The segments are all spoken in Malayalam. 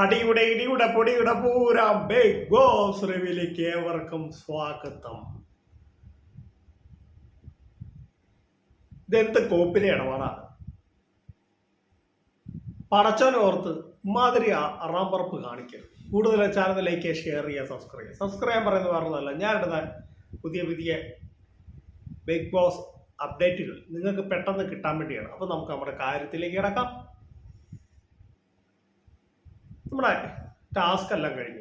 അടിയുടെ ഇടിയുടെ പൊടിയുടെ പൂരാ ബിഗ് ബോസ് റിവിലേക്ക് ഏവർക്കും സ്വാഗതം. ഇതെന്ത് കോപ്പിലെ ഇടപാടാണ് പടച്ചോനോർത്ത് മാതിരി അറാമ്പറപ്പ് കാണിക്കരുത്. കൂടുതൽ ചാനൽ ലൈക്ക് ഷെയർ ചെയ്യുക സബ്സ്ക്രൈബ് ചെയ്യുക. സബ്സ്ക്രൈബ് പറയുന്നത് പറഞ്ഞതല്ല ഞാനിടുന്ന പുതിയ പുതിയ ബിഗ് ബോസ് അപ്ഡേറ്റുകൾ നിങ്ങൾക്ക് പെട്ടെന്ന് കിട്ടാൻ വേണ്ടിയാണ്. അപ്പോൾ നമുക്ക് നമ്മുടെ കാര്യത്തിലേക്ക് കിടക്കാം. നമ്മുടെ ടാസ്ക് എല്ലാം കഴിഞ്ഞു.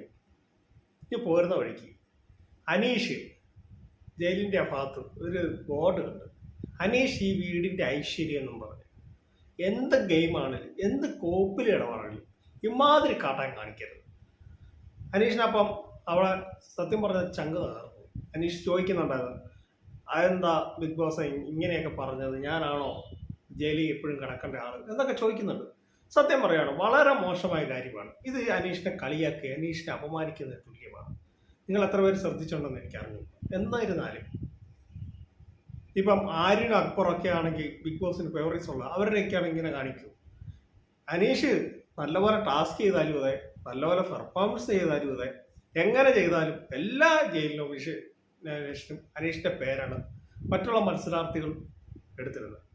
ഇനി പോരുന്ന വഴിക്ക് അനീഷ് ജയിലിന്റെ ആ ഭാഗത്ത് ഒരു ബോർഡ് കണ്ട് അനീഷ് ഈ വീടിന്റെ ഐശ്വര്യം എന്നും പറഞ്ഞു. എന്ത് ഗെയിമാണെങ്കിലും എന്ത് കോപ്പിൽ ഇടപാടാണെങ്കിലും ഇമാതിരി കാട്ടാൻ കാണിക്കരുത്. അനീഷിനപ്പം അവളെ സത്യം പറഞ്ഞ ചങ്ക് തകർന്നു. അനീഷ് ചോദിക്കുന്നുണ്ടായിരുന്നു അതെന്താ ബിഗ് ബോസ് ഇങ്ങനെയൊക്കെ പറഞ്ഞത്? ഞാനാണോ ജയിലിൽ എപ്പോഴും കിടക്കേണ്ട ആൾ എന്നൊക്കെ ചോദിക്കുന്നുണ്ട്. സത്യം പറയുകയാണ് വളരെ മോശമായ കാര്യമാണ്. ഇത് അനീഷിനെ കളിയാക്കി അനീഷിനെ അപമാനിക്കുന്ന തുല്യമാണ്. നിങ്ങൾ എത്ര പേര് ശ്രദ്ധിച്ചുണ്ടെന്ന് എനിക്കറിഞ്ഞു എന്നിരുന്നാലും ഇപ്പം ആര്യൻ അക്ബറൊക്കെ ആണെങ്കിൽ ബിഗ് ബോസിന് ഫേവറേറ്റ്സ് ഉള്ള അവരുടെയൊക്കെയാണ് ഇങ്ങനെ കാണിക്കും. അനീഷ് നല്ലപോലെ ടാസ്ക് ചെയ്താലും അതെ നല്ലപോലെ പെർഫോമൻസ് ചെയ്താലും അതെ എങ്ങനെ ചെയ്താലും എല്ലാ ജയിലിനും വിഷ അനീഷിനും അനീഷിന്റെ പേരാണ് മറ്റുള്ള മത്സരാർത്ഥികൾ എടുത്തിരുന്നത്.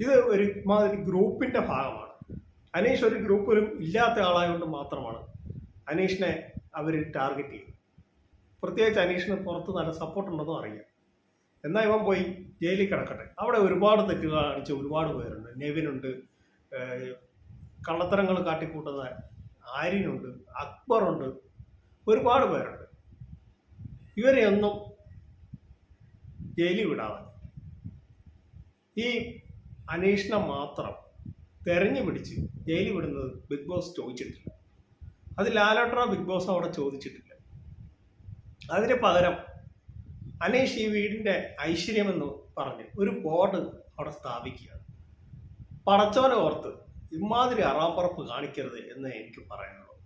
ഇത് ഒരു മാതിരി ഗ്രൂപ്പിന്റെ ഭാഗമാണ്. അനീഷ് ഒരു ഗ്രൂപ്പിലും ഇല്ലാത്ത ആളായതുകൊണ്ട് മാത്രമാണ് അനീഷിനെ അവർ ടാർഗറ്റ് ചെയ്യും പ്രത്യേകിച്ച് അനീഷിന് പുറത്ത് നല്ല സപ്പോർട്ട് ഉണ്ടെന്നും അറിയാം. എന്നാൽ ഇവൻ പോയി ജയിലിൽ കിടക്കട്ടെ. അവിടെ ഒരുപാട് തെറ്റുകൾ കാണിച്ച ഒരുപാട് പേരുണ്ട്. നെവിനുണ്ട് കള്ളത്തരങ്ങൾ കാട്ടിക്കൂട്ടുന്ന ആര്യനുണ്ട് അക്ബറുണ്ട് ഒരുപാട് പേരുണ്ട്. ഇവരെയൊന്നും ജയിലിൽ വിടാതെ. ഈ അനീഷിനെ മാത്രം തെരഞ്ഞു പിടിച്ച് ജയിലിൽ വിടുന്നത് ബിഗ് ബോസ് ചോദിച്ചിട്ടില്ല. അത് ലാലോട്ടറ ബിഗ് ബോസ് അവിടെ ചോദിച്ചിട്ടില്ല. അതിന് പകരം അനീഷ് ഈ വീടിന്റെ ഐശ്വര്യമെന്ന് പറഞ്ഞ് ഒരു ബോർഡ് അവിടെ സ്ഥാപിക്കുകയാണ്. പടച്ചോനെ ഓർത്ത് ഇമാതിരി അറാമ്പറപ്പ് കാണിക്കരുത് എന്ന് എനിക്ക് പറയാനുള്ളത്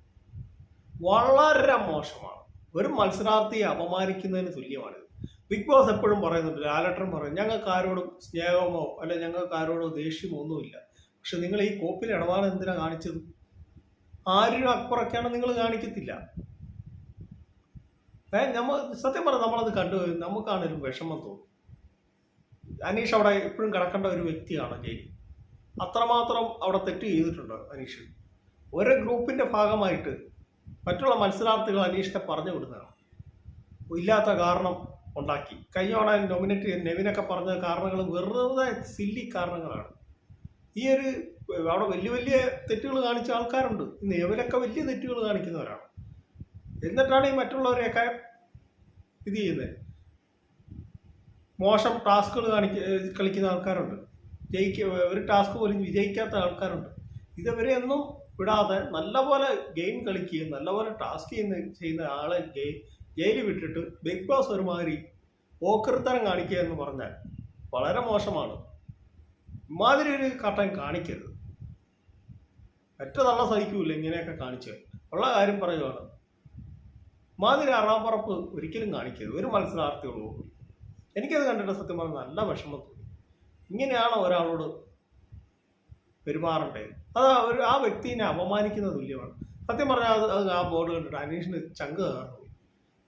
വളരെ മോശമാണ്. ഒരു മത്സരാർത്ഥിയെ അപമാനിക്കുന്നതിന് തുല്യമാണിത്. ബിഗ് ബോസ് എപ്പോഴും പറയുന്നുണ്ട് ലാലട്ടൻ പറയും ഞങ്ങൾക്ക് ആരോടും സ്നേഹമോ അല്ലെ ഞങ്ങൾക്ക് ആരോടോ ദേഷ്യമോ ഒന്നുമില്ല. പക്ഷെ നിങ്ങൾ ഈ കോപ്പിൽ ഇടപാട് എന്തിനാ കാണിച്ചത്? ആരും അക്ബറൊക്കെയാണ് നിങ്ങൾ കാണിക്കത്തില്ല. ഏ നമ്മൾ സത്യം പറഞ്ഞാൽ നമ്മളത് കണ്ടു നമുക്കാണ് ഒരു വിഷമം തോന്നും അനീഷ് അവിടെ എപ്പോഴും കിടക്കേണ്ട ഒരു വ്യക്തിയാണ് ജയിലിൽ അത്രമാത്രം അവിടെ തെറ്റ് ചെയ്തിട്ടുണ്ട് അനീഷ്. ഒരു ഗ്രൂപ്പിന്റെ ഭാഗമായിട്ട് മറ്റുള്ള മത്സരാർത്ഥികൾ അനീഷിനെ പറഞ്ഞു വിടുന്നതാണ്. ഇല്ലാത്ത കാരണം ഉണ്ടാക്കി. കഴിഞ്ഞ നോമിനേറ്റ് നെവിനൊക്കെ പറഞ്ഞ കാരണങ്ങൾ വെറുതെ സില്ലി കാരണങ്ങളാണ്. ഈ ഒരു അവിടെ വലിയ വലിയ തെറ്റുകൾ കാണിച്ച ആൾക്കാരുണ്ട്. നെവിനൊക്കെ വലിയ തെറ്റുകൾ കാണിക്കുന്നവരാണ്. എന്നിട്ടാണ് ഈ മറ്റുള്ളവരെയൊക്കെ ഇത് ചെയ്യുന്നത്. മോശം ടാസ്കുകൾ കാണിക്ക കളിക്കുന്ന ആൾക്കാരുണ്ട്. ജയിക്ക ഒരു ടാസ്ക് പോലും വിജയിക്കാത്ത ആൾക്കാരുണ്ട്. ഇതവരെ ഒന്നും വിടാതെ നല്ലപോലെ ഗെയിം കളിക്കുകയും നല്ലപോലെ ടാസ്ക് ചെയ്യുന്ന ചെയ്യുന്ന ആളെ ജയി ജയിലിൽ വിട്ടിട്ട് ബിഗ് ബോസ് ഒരുമാതിരി ഓക്കർത്തരം കാണിക്കുക എന്ന് പറഞ്ഞാൽ വളരെ മോശമാണ്. ഇമാതിരി ഒരു കട്ടൻ കാണിക്കരുത്. ഒറ്റ തള്ള സഹിക്കൂല ഇങ്ങനെയൊക്കെ കാണിച്ച്. ഉള്ള കാര്യം പറയുവാണ്. മാതിരി അറാപ്പറപ്പ് ഒരിക്കലും കാണിക്കരുത്. ഒരു മത്സരാർത്ഥിയുള്ളൂ എനിക്കത് കണ്ടിട്ട് സത്യം പറഞ്ഞാൽ നല്ല വിഷമം തോന്നി. ഇങ്ങനെയാണ് ഒരാളോട് പെരുമാറേണ്ടത് അത് ഒരു ആ വ്യക്തിനെ അപമാനിക്കുന്ന തുല്യമാണ്. സത്യം പറഞ്ഞാൽ അത് ആ ബോർഡ് കണ്ടിട്ട് അനീഷിന് ചങ്ക് കയറുന്നു.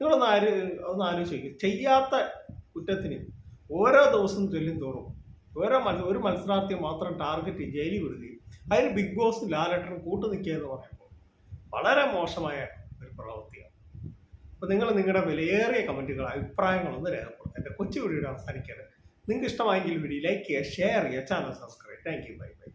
നിങ്ങളൊന്ന് ആര് ഒന്ന് ആലോചിച്ച് ചെയ്യാത്ത കുറ്റത്തിന് ഓരോ ദിവസം ചൊല്ലും തോറും ഓരോ മത്സ ഒരു മത്സരാർത്ഥിയെ മാത്രം ടാർഗറ്റ് ജയിലിൽ വിടുകയും അതിന് ബിഗ് ബോസ് ലാലട്ടനും കൂട്ടു നിൽക്കുക എന്ന് പറയുമ്പോൾ വളരെ മോശമായ ഒരു പ്രവൃത്തിയാണ്. അപ്പോൾ നിങ്ങൾ നിങ്ങളുടെ വിലയേറിയ കമന്റുകൾ അഭിപ്രായങ്ങളൊന്ന് രേഖപ്പെടുത്തുക എന്റെ കൊച്ചു വീഡിയോ അവസാനിക്കാറ് നിങ്ങൾക്ക് ഇഷ്ടമായെങ്കിൽ വീഡിയോ ലൈക്ക് ചെയ്യുക ഷെയർ ചെയ്യുക channel subscribe thank you. Bye bye.